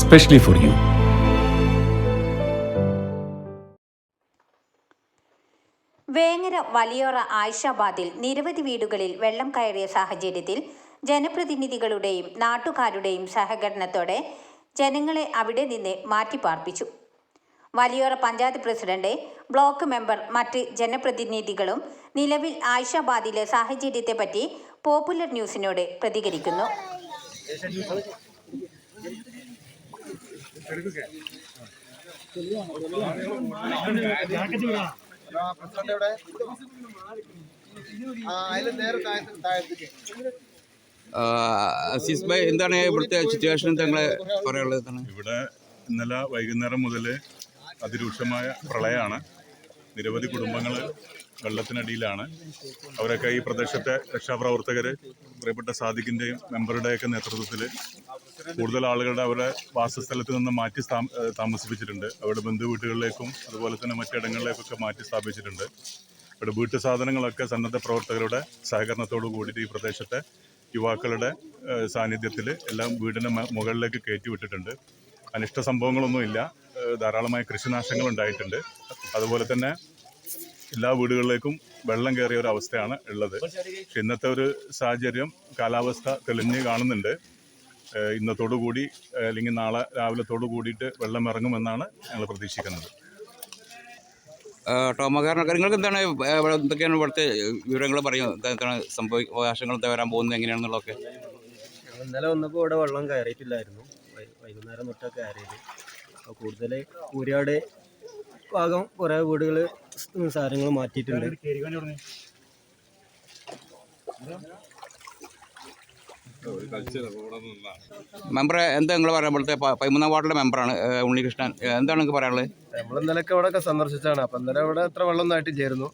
specially for you Vengara Valiyora ആയിഷാബാദിൽ നിരവധി വീടുകളിൽ വെള്ളം കയറിയ സാഹചര്യത്തിൽ ജനപ്രതിനിധികളുടെയും നാട്ടുകാരുടെയും സഹകരണത്തോടെ ജനങ്ങളെ അവിടെ നിന്ന് മാറ്റിപ്പാർപ്പിച്ചു. Valiyora panchayat president block member മറ്റ് ജനപ്രതിനിധികളും നിലവിൽ ആയിഷാബാദിലെ സാഹചര്യത്തെപ്പറ്റി പോപ്പുലർ ന്യൂസിനോട് പ്രതികരിക്കുന്നു. എന്താണ് ഇവിടുത്തെ സിറ്റുവേഷൻ തങ്ങളെ പറയാനുള്ളത് ഇവിടെ ഇന്നലെ വൈകുന്നേരം മുതൽ അതിരൂക്ഷമായ പ്രളയമാണ്. നിരവധി കുടുംബങ്ങൾ വെള്ളത്തിനടിയിലാണ്. അവരൊക്കെ ഈ പ്രദേശത്തെ രക്ഷാപ്രവർത്തകർ പ്രിയപ്പെട്ട സാദിഖിന്റെയും മെമ്പറുടെയൊക്കെ നേതൃത്വത്തിൽ കൂടുതൽ ആളുകളുടെ അവരുടെ വാസസ്ഥലത്ത് നിന്ന് മാറ്റി താമസിപ്പിച്ചിട്ടുണ്ട്. അവരുടെ ബന്ധു വീട്ടുകളിലേക്കും അതുപോലെ തന്നെ മറ്റിടങ്ങളിലേക്കൊക്കെ മാറ്റി സ്ഥാപിച്ചിട്ടുണ്ട്. ഇവിടെ വീട്ടു സാധനങ്ങളൊക്കെ സന്നദ്ധ പ്രവർത്തകരുടെ സഹകരണത്തോടു കൂടിയിട്ട് ഈ പ്രദേശത്തെ യുവാക്കളുടെ സാന്നിധ്യത്തിൽ എല്ലാം വീടിന് മുകളിലേക്ക് കയറ്റി വിട്ടിട്ടുണ്ട്. അനിഷ്ട സംഭവങ്ങളൊന്നുമില്ല ധാരാളമായ കൃഷിനാശങ്ങൾ ഉണ്ടായിട്ടുണ്ട്. അതുപോലെ തന്നെ എല്ലാ വീടുകളിലേക്കും വെള്ളം കയറിയ ഒരു അവസ്ഥയാണ് ഉള്ളത്. ഇന്നത്തെ ഒരു സാഹചര്യം കാലാവസ്ഥ തെളിഞ്ഞ് കാണുന്നുണ്ട്. ഇന്നത്തോടു കൂടി അല്ലെങ്കിൽ നാളെ രാവിലത്തോടു കൂടിയിട്ട് വെള്ളം ഇറങ്ങുമെന്നാണ് ഞങ്ങൾ പ്രതീക്ഷിക്കുന്നത്. ടോമക്കാരനൊക്കെ നിങ്ങൾക്ക് എന്താണ് ഇവിടെ എന്തൊക്കെയാണ് ഇവിടുത്തെ വിവരങ്ങൾ പറയും എന്താണ് സംഭവിക്കാശങ്ങൾ എന്താ വരാൻ പോകുന്നത് എങ്ങനെയാണെന്നുള്ളതൊക്കെ? ഇന്നലെ വന്നപ്പോൾ ഇവിടെ വെള്ളം കയറിയിട്ടില്ലായിരുന്നു. വൈകുന്നേരം തൊട്ടൊക്കെ കയറിയത്. അപ്പോൾ കൂടുതൽ കൂരിയാട് ഭാഗം കുറേ വീടുകൾ സാധനങ്ങൾ മാറ്റിയിട്ടുണ്ട്. മെമ്പറെ എന്താ നിങ്ങൾ പറയുമ്പോഴത്തെ പതിമൂന്നാം വാർഡിലെ മെമ്പറാണ് ഉണ്ണികൃഷ്ണൻ? എന്താണ് നിങ്ങൾക്ക് പറയാനുള്ളത് നമ്മൾ ഇന്നലെയൊക്കെ അവിടെ ഒക്കെ സന്ദർശിച്ചാണ് അപ്പം ഇന്നലെ ഇവിടെ അത്ര വെള്ളം ആയിട്ടില്ലായിരുന്നു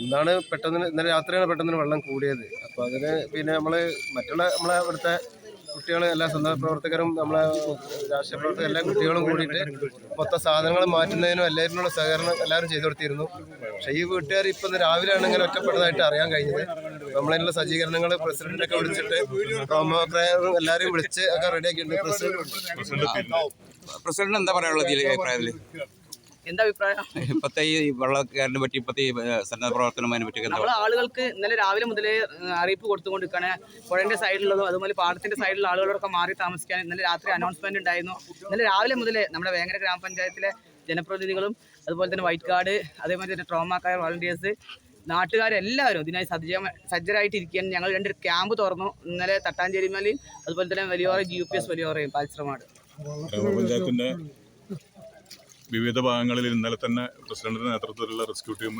ഇന്നാണ് പെട്ടെന്ന് ഇന്നലെ രാത്രിയാണ് പെട്ടെന്ന് വെള്ളം കൂടിയത്. അപ്പോൾ അതിന് പിന്നെ നമ്മൾ മറ്റുള്ള നമ്മളെ ഇവിടുത്തെ കുട്ടികൾ എല്ലാ സ്വന്തം പ്രവർത്തകരും നമ്മളെ രാഷ്ട്രീയ പ്രവർത്തകർ എല്ലാ കുട്ടികളും കൂടിയിട്ട് മൊത്തം സാധനങ്ങൾ മാറ്റുന്നതിനും എല്ലാവരിനുള്ള സഹകരണം എല്ലാവരും ചെയ്തു കൊടുത്തിരുന്നു. പക്ഷേ ഈ വീട്ടുകാർ ഇപ്പം രാവിലെ രാവിലെയാണ് ഇങ്ങനെ ഒറ്റപ്പെട്ടതായിട്ട് അറിയാൻ കഴിഞ്ഞത്. നമ്മളതിനുള്ള സജ്ജീകരണങ്ങൾ പ്രസിഡന്റിനൊക്കെ വിളിച്ചിട്ട് പ്രൊമോക്രയറും എല്ലാവരെയും വിളിച്ച് ഒക്കെ റെഡിയാക്കിയിട്ടുണ്ട് പ്രസിഡന്റ് പ്രസിഡന്റ് എന്താ പറയാനുള്ളത് ഇതിൽ അഭിപ്രായത്തിൽ എന്താ അഭിപ്രായം? ഇപ്പത്തെ ഈ വെള്ളക്കാരനെ പറ്റി ഇപ്പത്തെ സന്നദ്ധ പ്രവർത്തനം അതിനെ പറ്റി ആളുകൾക്ക് ഇന്നലെ രാവിലെ മുതലേ അറിയിപ്പ് കൊടുത്തുകൊണ്ടിരിക്കുകയാണ് പുഴന്റെ സൈഡിലുള്ളതും അതുപോലെ പാടത്തിന്റെ സൈഡിലുള്ള ആളുകളൊക്കെ മാറി താമസിക്കാൻ ഇന്നലെ രാത്രി അനൗൺസ്മെന്റ് ഉണ്ടായിരുന്നു. ഇന്നലെ രാവിലെ മുതലേ നമ്മുടെ വേങ്ങര ഗ്രാമപഞ്ചായത്തിലെ ജനപ്രതിനിധികളും അതുപോലെ തന്നെ വൈറ്റ് കാർഡ് അതേപോലെ തന്നെ ട്രോമ കെയർ വളണ്ടിയേഴ്സ് നാട്ടുകാരെല്ലാവരും ഇതിനായി സജ്ജ സജ്ജരായിട്ടിരിക്കുകയാണ്. ഞങ്ങൾ രണ്ട് ക്യാമ്പ് തുറന്നു. ഇന്നലെ തട്ടാഞ്ചേരി മലയും അതുപോലെ തന്നെ Valiyora G U P S വലിയോറയും പാൽശ്രമാട് ഗ്രാമപഞ്ചായത്തിന്റെ വിവിധ ഭാഗങ്ങളിൽ ഇന്നലെ തന്നെ പ്രസിഡന്റിന്റെ നേതൃത്വത്തിലുള്ള റെസ്ക്യൂ ടീം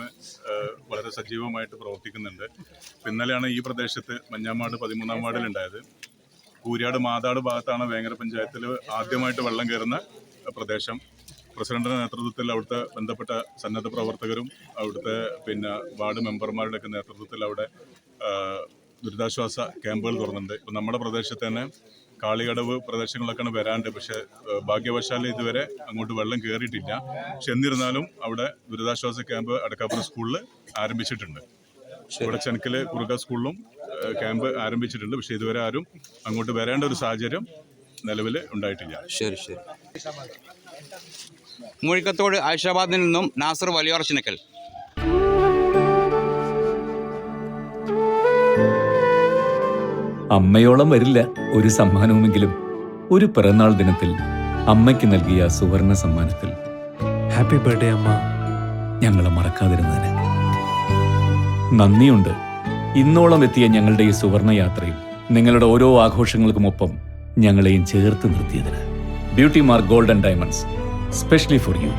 വളരെ സജീവമായിട്ട് പ്രവർത്തിക്കുന്നുണ്ട്. ഇന്നലെയാണ് ഈ പ്രദേശത്ത് മഞ്ഞാമാട് പതിമൂന്നാം വാർഡിലുണ്ടായത്. കൂരിയാട് മാതാട് ഭാഗത്താണ് വേങ്ങര പഞ്ചായത്തിൽ ആദ്യമായിട്ട് വെള്ളം കയറുന്ന പ്രദേശം. പ്രസിഡന്റിന്റെ നേതൃത്വത്തിൽ അവിടുത്തെ ബന്ധപ്പെട്ട സന്നദ്ധ പ്രവർത്തകരും അവിടുത്തെ പിന്നെ വാർഡ് മെമ്പർമാരുടെ ഒക്കെ നേതൃത്വത്തിൽ അവിടെ ദുരിതാശ്വാസ ക്യാമ്പുകൾ തുറന്നിട്ടുണ്ട്. ഇപ്പം നമ്മുടെ പ്രദേശത്ത് തന്നെ കാളികടവ് പ്രദേശങ്ങളിലൊക്കെയാണ് വരാണ്ട്. പക്ഷേ ഭാഗ്യവശാൽ ഇതുവരെ അങ്ങോട്ട് വെള്ളം കയറിയിട്ടില്ല പക്ഷെ എന്നിരുന്നാലും അവിടെ ദുരിതാശ്വാസ ക്യാമ്പ് അടക്കാപ്പുറം സ്കൂളിൽ ആരംഭിച്ചിട്ടുണ്ട്. ഇവിടെ ചെനക്കൽ കുറുക സ്കൂളിലും ക്യാമ്പ് ആരംഭിച്ചിട്ടുണ്ട്. പക്ഷേ ഇതുവരെ ആരും അങ്ങോട്ട് വരേണ്ട ഒരു സാഹചര്യം നിലവിൽ ഉണ്ടായിട്ടില്ല. ശരി ശരി. മൂഴിക്കത്തോട് ആയിഷാബാദിൽ നിന്നും നാസർ വലിയോറ ചിനക്കൽ. അമ്മയോളം വരില്ല ഒരു സമ്മാനവുമെങ്കിലും ഒരു പിറന്നാൾ ദിനത്തിൽ അമ്മയ്ക്ക് നൽകിയ സുവർണ സമ്മാനത്തിൽ. ഹാപ്പി ബർത്ത്ഡേ അമ്മ. ഞങ്ങളെ മറക്കാതിരുന്നതിന്. നന്ദിയുണ്ട്. ഇന്നോളം എത്തിയ ഞങ്ങളുടെ ഈ സുവർണ യാത്രയിൽ നിങ്ങളുടെ ഓരോ ആഘോഷങ്ങൾക്കുമൊപ്പം ഞങ്ങളെയും ചേർത്ത് നിർത്തിയതിന്. Beauty mark golden diamonds specially for you